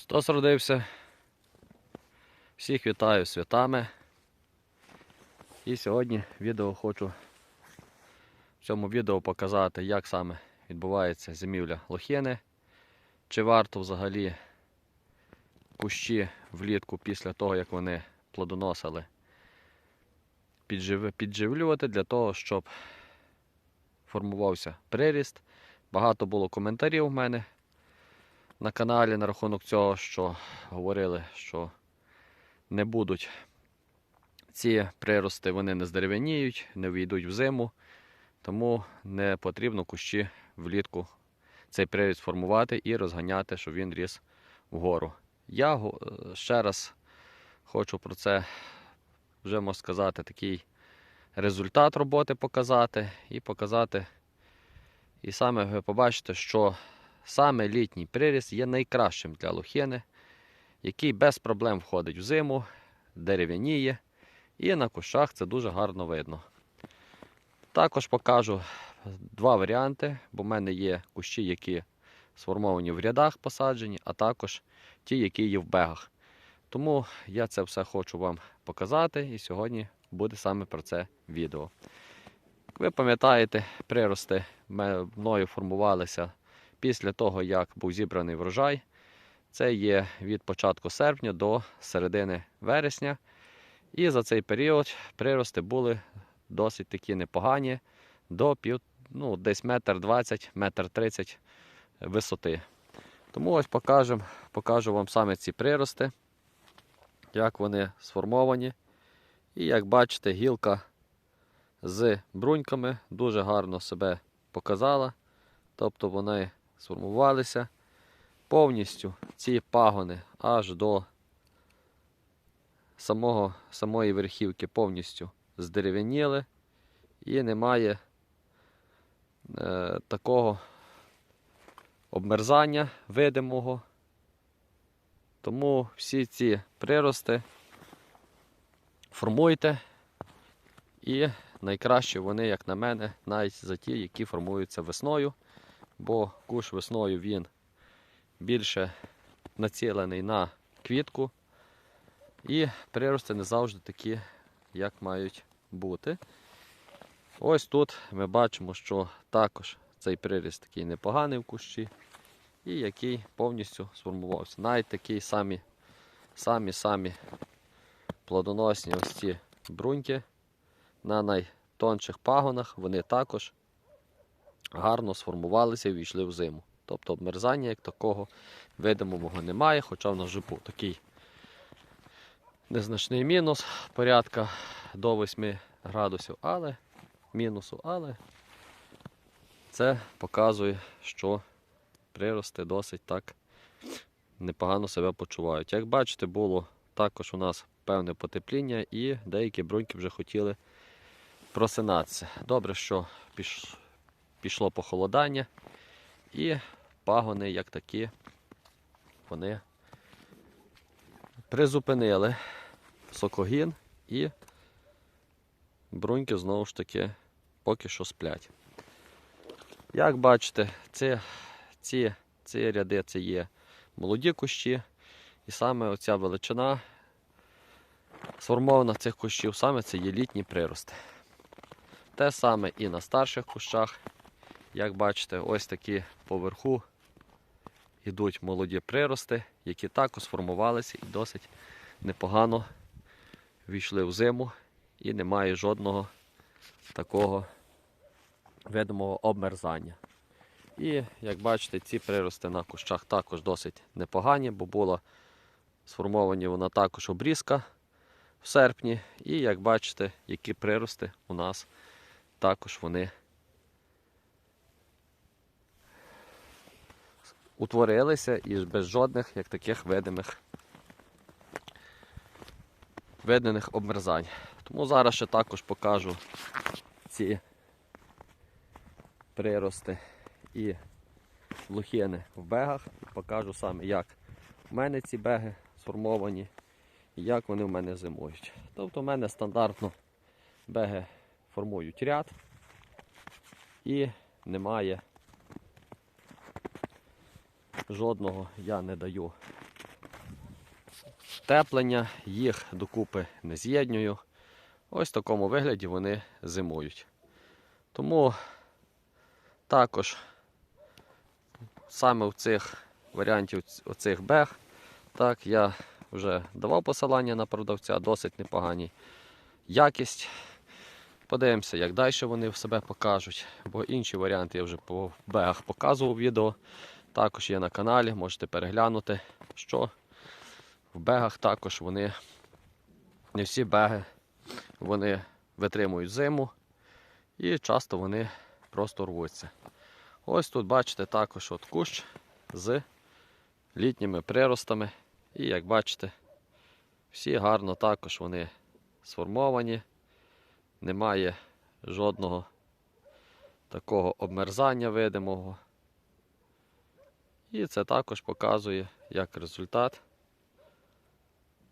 Христос родився. Всіх вітаю святами. І сьогодні відео хочу в цьому відео показати, як саме відбувається зимівля лохини. Чи варто взагалі кущі влітку після того, як вони плодоносили, піджив- підживлювати для того, щоб формувався приріст. Багато було коментарів у мене на каналі на рахунок цього, що говорили, що не будуть ці прирости, вони не здерев'яніють, не війдуть в зиму, тому не потрібно кущі влітку цей приріст формувати і розганяти, щоб він ріс вгору. Я е, ще раз хочу про це вже можна сказати, такий результат роботи показати і показати. І саме ви побачите, що саме літній приріст є найкращим для лохини, який без проблем входить в зиму, дерев'яніє, і на кущах це дуже гарно видно. Також покажу два варіанти, бо в мене є кущі, які сформовані в рядах посаджені, а також ті, які є в бегах. Тому я це все хочу вам показати, і сьогодні буде саме про це відео. Як ви пам'ятаєте, прирости мною формувалися після того, як був зібраний врожай. Це є від початку серпня до середини вересня. І за цей період прирости були досить такі непогані, до пів, ну, десь метр двадцять, метр тридцять висоти. Тому ось покажем, покажу вам саме ці прирости, як вони сформовані. І як бачите, гілка з бруньками дуже гарно себе показала. Тобто вони сформувалися повністю ці пагони аж до самого, самої верхівки повністю здерев'яніли. І немає е, такого обмерзання видимого. Тому всі ці прирости формуйте. І найкраще вони, як на мене, навіть за ті, які формуються весною, бо куш весною він більше націлений на квітку, і прирости не завжди такі, як мають бути. Ось тут ми бачимо, що також цей приріст такий непоганий в кущі, і який повністю сформувався. Навіть такі самі самі плодоносні ось ці бруньки на найтонших пагонах, вони також гарно сформувалися і війшли в зиму. Тобто обмерзання як такого видимого немає, хоча в нас вже був такий незначний мінус порядка до 8 градусів, але мінусу, але це показує, що прирости досить так непогано себе почувають. Як бачите, було також у нас певне потепління і деякі бруньки вже хотіли просинатися. Добре, що піш... пішло похолодання і пагони, як такі, вони призупинили сокогін і бруньки знову ж таки поки що сплять. Як бачите, ці, ці, ці ряди це є молоді кущі, і саме оця величина сформована цих кущів, саме це є літні прирости. Те саме і на старших кущах. Як бачите, ось такі поверху йдуть молоді прирости, які також сформувалися і досить непогано війшли в зиму і немає жодного такого видимого обмерзання. І як бачите, ці прирости на кущах також досить непогані, бо була сформовані вона також обрізка в серпні. І як бачите, які прирости у нас також вони утворилися і без жодних як таких видимих виданих обмерзань. Тому зараз ще також покажу ці прирости і лохини в бегах. Покажу саме, як в мене ці беги сформовані і як вони в мене зимують. Тобто в мене стандартно беги формують ряд і немає жодного я не даю утеплення, їх докупи не з'єднюю. Ось в такому вигляді вони зимують. Тому також саме в цих варіантів оцих бег, так, я вже давав посилання на продавця, досить непогані якість. Подивимося, як далі вони в себе покажуть, бо інші варіанти я вже по бегах показував відео. Також є на каналі, можете переглянути, що в бегах також вони, не всі беги вони витримують зиму і часто вони просто рвуться. Ось тут бачите також от кущ з літніми приростами. І як бачите, всі гарно також вони сформовані. Немає жодного такого обмерзання видимого. І це також показує як результат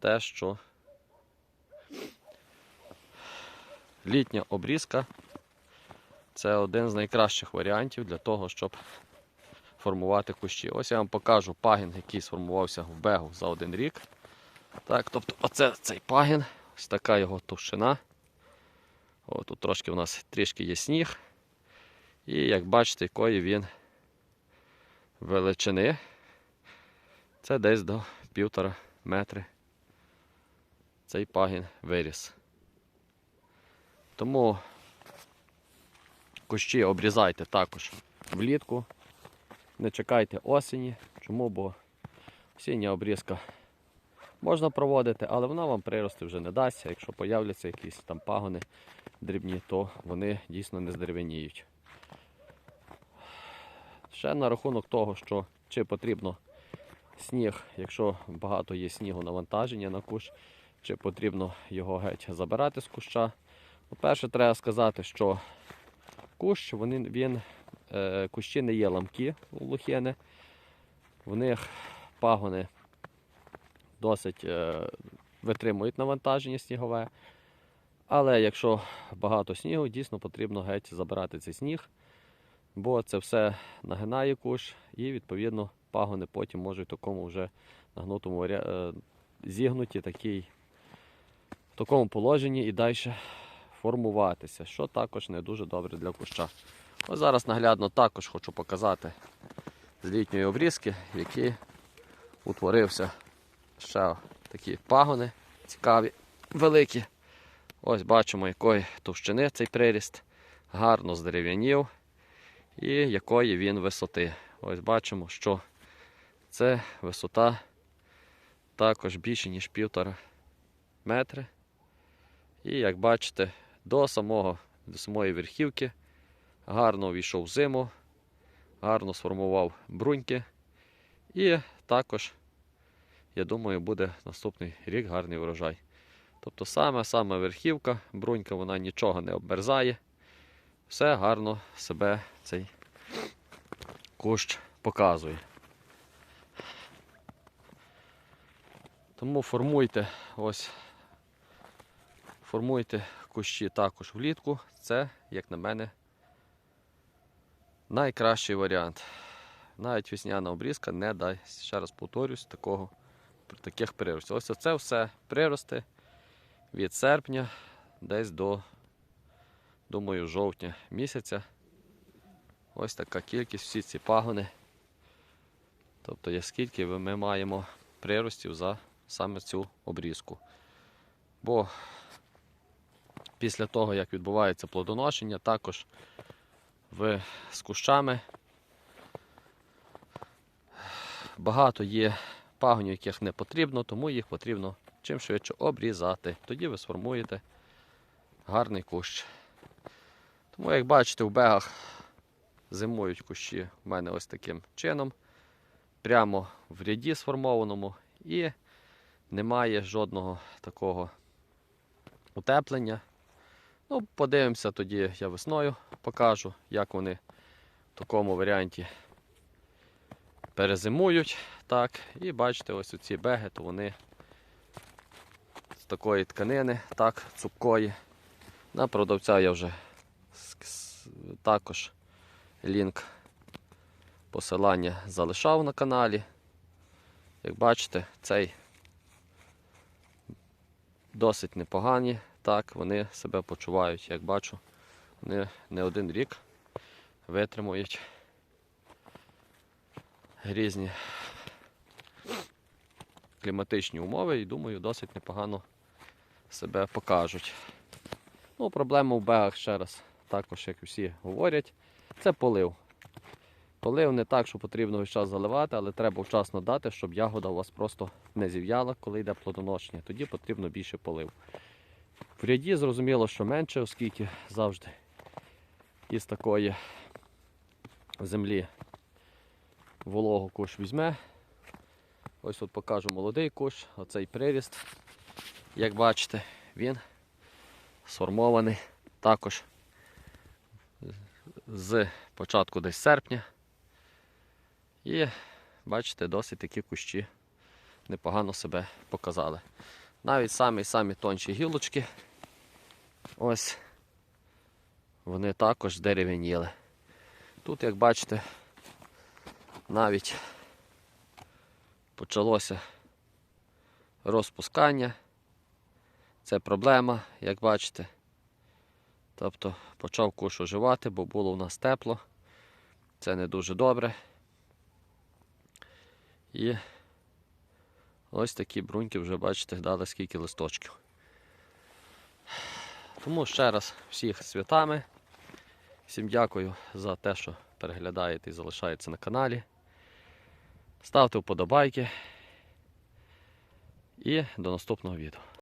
те, що літня обрізка це один з найкращих варіантів для того, щоб формувати кущі. Ось я вам покажу пагін, який сформувався в бегу за один рік. Так, тобто, оце цей пагін, ось така його товщина. О, тут трошки у нас трішки є сніг. І як бачите, якої він величини. Це десь до півтора метри. Цей пагін виріс. Тому кущі обрізайте також влітку. Не чекайте осені. Чому? Бо осіння обрізка можна проводити, але вона вам прирости вже не дасть. Якщо появляться якісь там пагони дрібні, то вони дійсно не здеревеніють. Ще на рахунок того, що чи потрібно сніг, якщо багато є снігу навантаження на кущ, чи потрібно його геть забирати з куща. По-перше, треба сказати, що кущ, вони, він, е, кущі не є ламкі у лухини. В них пагони досить е, витримують навантаження снігове. Але якщо багато снігу, дійсно потрібно геть забирати цей сніг, бо це все нагинає кущ і відповідно пагони потім можуть в такому вже нагнутому е, зігнуті такий, в такому положенні і далі формуватися, що також не дуже добре для куща. Ось зараз наглядно також хочу показати з літньої обрізки, які утворився ще такі пагони цікаві, великі. Ось бачимо, якої товщини цей приріст, гарно здерев'янів і якої він висоти. Ось бачимо, що це висота також більше, ніж півтора метри. І як бачите, до самого, до самої верхівки гарно увійшов в зиму, гарно сформував бруньки. І також, я думаю, буде наступний рік гарний врожай. Тобто саме-саме верхівка, брунька, вона нічого не обмерзає. Все гарно себе цей кущ показує. Тому формуйте ось формуйте кущі також влітку. Це, як на мене, найкращий варіант. Навіть весняна обрізка не дасть, ще раз повторюсь, такого, таких приростів. Ось це все прирости від серпня десь до, думаю, жовтня місяця. Ось така кількість, всі ці пагони. Тобто, є скільки ми маємо приростів за саме цю обрізку. Бо після того, як відбувається плодоношення, також в, з кущами багато є пагонів, яких не потрібно, тому їх потрібно чим швидше обрізати. Тоді ви сформуєте гарний кущ. Тому, як бачите, в бегах зимують кущі в мене ось таким чином. Прямо в ряді сформованому і немає жодного такого утеплення. Ну, подивимося тоді я весною покажу, як вони в такому варіанті перезимують. Так, І бачите, ось ці беги, то вони з такої тканини, так, цупкої. На продавця я вже також лінк посилання залишав на каналі. Як бачите, цей досить непогані. Так, вони себе почувають, як бачу. Вони не один рік витримують різні кліматичні умови і думаю, досить непогано себе покажуть. Ну, проблема в бегах ще раз, також, як всі говорять, це полив. Полив не так, що потрібно весь час заливати, але треба вчасно дати, щоб ягода у вас просто не зів'яла, коли йде плодоношення. Тоді потрібно більше полив. В ряді зрозуміло, що менше, оскільки завжди із такої землі вологу куш візьме. Ось от покажу молодий куш, оцей приріст. Як бачите, він сформований також з початку десь серпня. І бачите, досить такі кущі непогано себе показали. Навіть самі-самі тонші гілочки. Ось вони також дерев'яніли. Тут, як бачите, навіть почалося розпускання. Це проблема, як бачите. Тобто почав куш оживати, бо було у нас тепло. Це не дуже добре. І ось такі бруньки вже, бачите, дали скільки листочків. Тому ще раз всіх святами. Всім дякую за те, що переглядаєте і залишаєте на каналі. Ставте вподобайки. І до наступного відео.